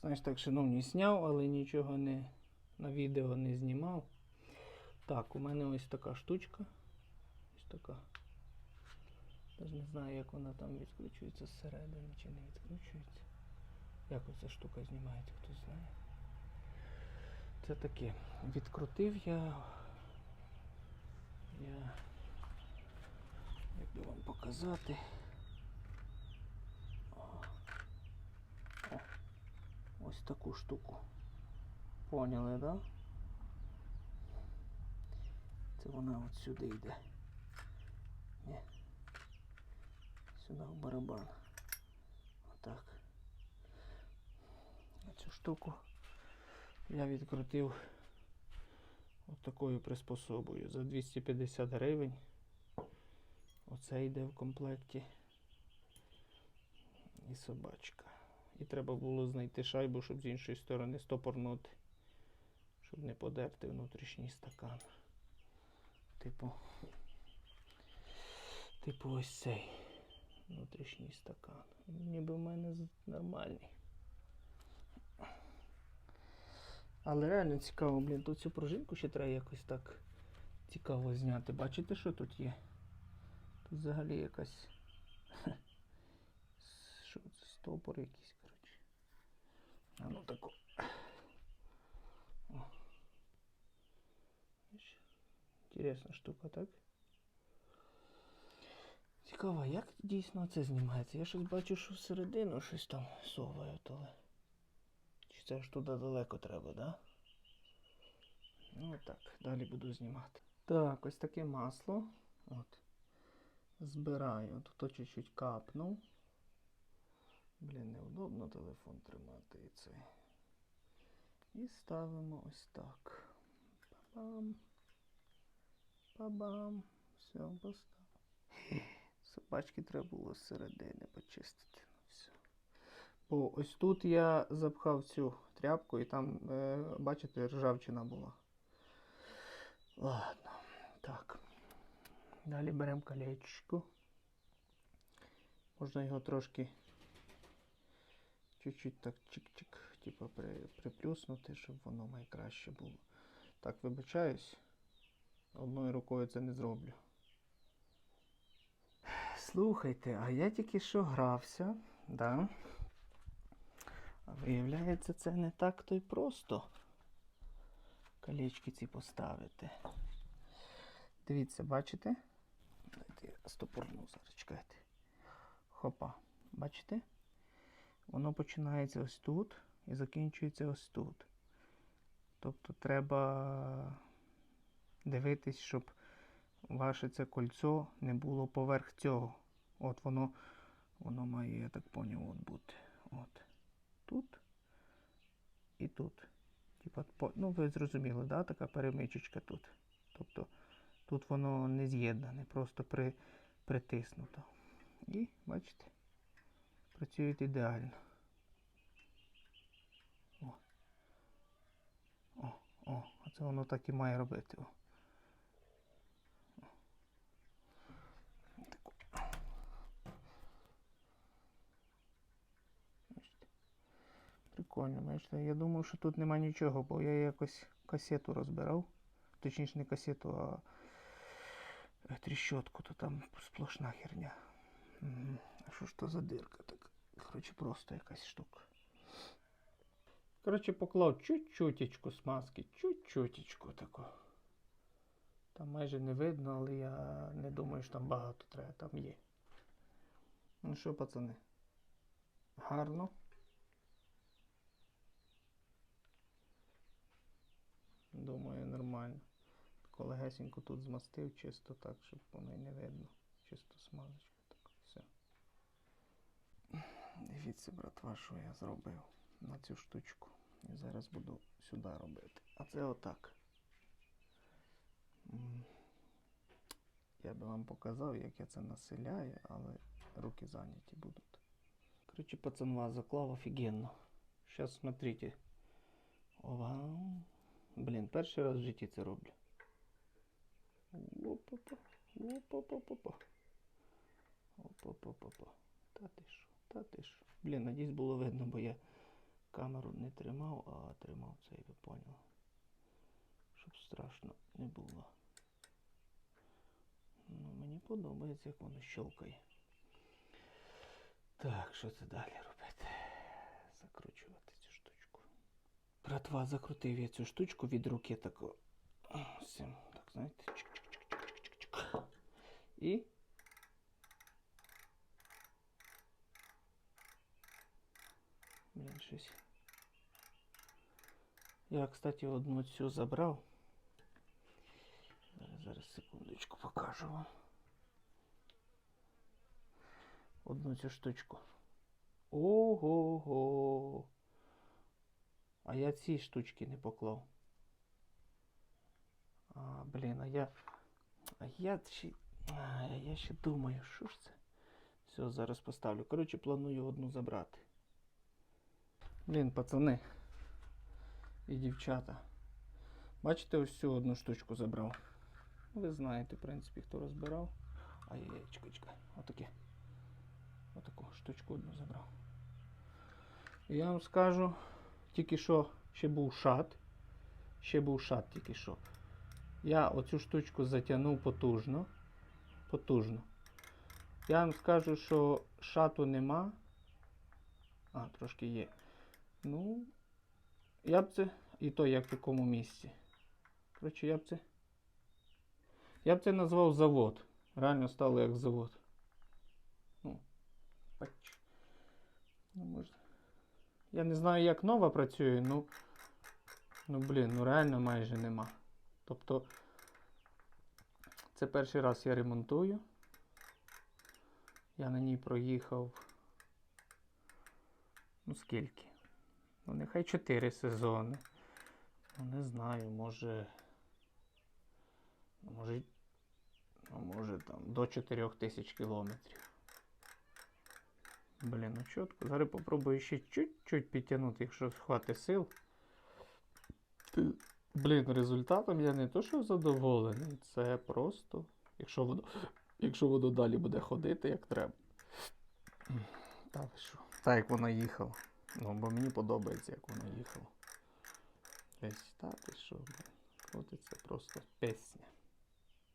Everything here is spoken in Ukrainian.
Знаєш, так, шановні, зняв, але нічого не на відео не знімав. Так, у мене ось така штучка. Ось така. Теж не знаю, як вона там відкручується зсередини чи не відкручується. Як оця штука знімається, хтось знає. Це таке. Відкрутив я. Я. Як би вам показати. О. О. Ось таку штуку. Поняли, да? Це вона от сюди йде. Ні. Сюди в барабан. Отак. Цю штуку я відкрутив от такою приспособою за 250 гривень. Оце йде в комплекті. І собачка. І треба було знайти шайбу, щоб з іншої сторони стопорнути, щоб не подерти внутрішній стакан. Типу. Типу ось цей внутрішній стакан. Ніби в мене нормальний. Але реально цікаво, блін, тут цю пружинку ще треба якось так цікаво зняти. Бачите, що тут є? Тут взагалі якась. Що це? Стопор якийсь, ну тако. Інтересна штука, так? Цікаво, як дійсно це знімається? Я щось бачу, що всередину щось там совають, але. Чи це ж туди далеко треба, да? Ну так, далі буду знімати. Так, ось таке масло. От. Збираю. Тут чуть-чуть капнув. Блін, неудобно телефон тримати і цей. І ставимо ось так. Па-бам. Па-бам. Все, постав. Собачки треба було зсередини почистити. Ну, все. Бо ось тут я запхав цю тряпку і там, е, бачите, ржавчина була. Ладно, так. Далі беремо колечко. Можна його трошки чуть-чуть так чик-чик, типу при, приплюснути, щоб воно найкраще було. Так, вибачаюсь. Одною рукою це не зроблю. Слухайте, а я тільки що грався, да? А виявляється, це не так то й просто. Колечки ці поставити. Дивіться, бачите? Дайте я стопорну зараз, чекайте. Хопа. Бачите? Воно починається ось тут і закінчується ось тут. Тобто треба дивитись, щоб ваше це кольцо не було поверх цього. От воно, воно має, я так поняв, от бути. От. Тут і тут. Типа, ну, ви зрозуміли, да? така перемичечка тут. Тобто тут воно не з'єднане, просто при, притиснуто. І, бачите, працюють ідеально. О. О, о, а це воно так і має робити. О. Прикольно, бачите. Я думав, що тут нема нічого, бо я якось касету розбирав. Точніше, не касету, а е, тріщотку, то там сплошна херня. А що ж то за дирка така? Коротше, просто якась штука. Коротше, поклав чуть-чутечку смазки, чуть-чутечку таку. Там майже не видно, але я не думаю, що там багато треба, там є. Ну що, пацани? Гарно. Думаю, нормально. Тако легесенько тут змастив, чисто так, щоб воно й не видно. Чисто смазочка. Дивіться, братва, що я зробив на цю штучку. І зараз буду сюди робити. А це отак. Я би вам показав, як я це населяю, але руки зайняті будуть. Короче, пацанва заклав офігенно. Сейчас смотрите. Ова. Блін, перший раз в житті це роблю. Опа-па. Опа-па-па-па. Опа-па-па-па. Та ти що, та ти що. Блін, надіюсь було видно, бо я камеру не тримав, а тримав цей, ви поняли. Щоб страшно не було. Ну, мені подобається, як воно щелкає. Так, що це далі робити? Закручувати цю штучку. Братва, закрутив я цю штучку від руки тако. З так, знаєте, чик-чик-чик-чик-чик-чик. І. Блін, щось. Я, кстати, одну цю забрав. Зараз, зараз секундочку покажу вам. Одну цю штучку. Ого-го. А я ці штучки не поклав. А, блін, а я. А я ще. А, я ще думаю, що ж це? Все, зараз поставлю. Коротше, планую одну забрати. Блін, пацани. І дівчата. Бачите, ось цю одну штучку забрав. Ви знаєте, в принципі, хто розбирав. Чекай, чекай. Отаке. Отаку штучку одну забрав. І я вам скажу, тільки що ще був шат. Ще був шат тільки що. Я оцю штучку затягнув потужно. Потужно. Я вам скажу, що шату нема. А, трошки є. Ну, я б це. І то як в якому місці. Коротше, я б це. Я б це назвав завод. Реально стало як завод. Ну. Ну, можна. Я не знаю, як нова працює, ну. Ну, блін, ну реально майже нема. Тобто, це перший раз я ремонтую. Я на ній проїхав. Ну, скільки? Ну, нехай 4 сезони. Ну, не знаю, може. ну, Може, ну, може там до 4 тисяч кілометрів. Блін, ну чітко. Зараз попробую ще чуть-чуть підтягнути, якщо хватить сил. Блін, результатом я не то, що задоволений, це просто. Якщо воно, якщо воно далі буде ходити, як треба. Та що? Так, як воно їхало. Ну, бо мені подобається, як воно їхало. Десь, так що, крутиться просто пісня.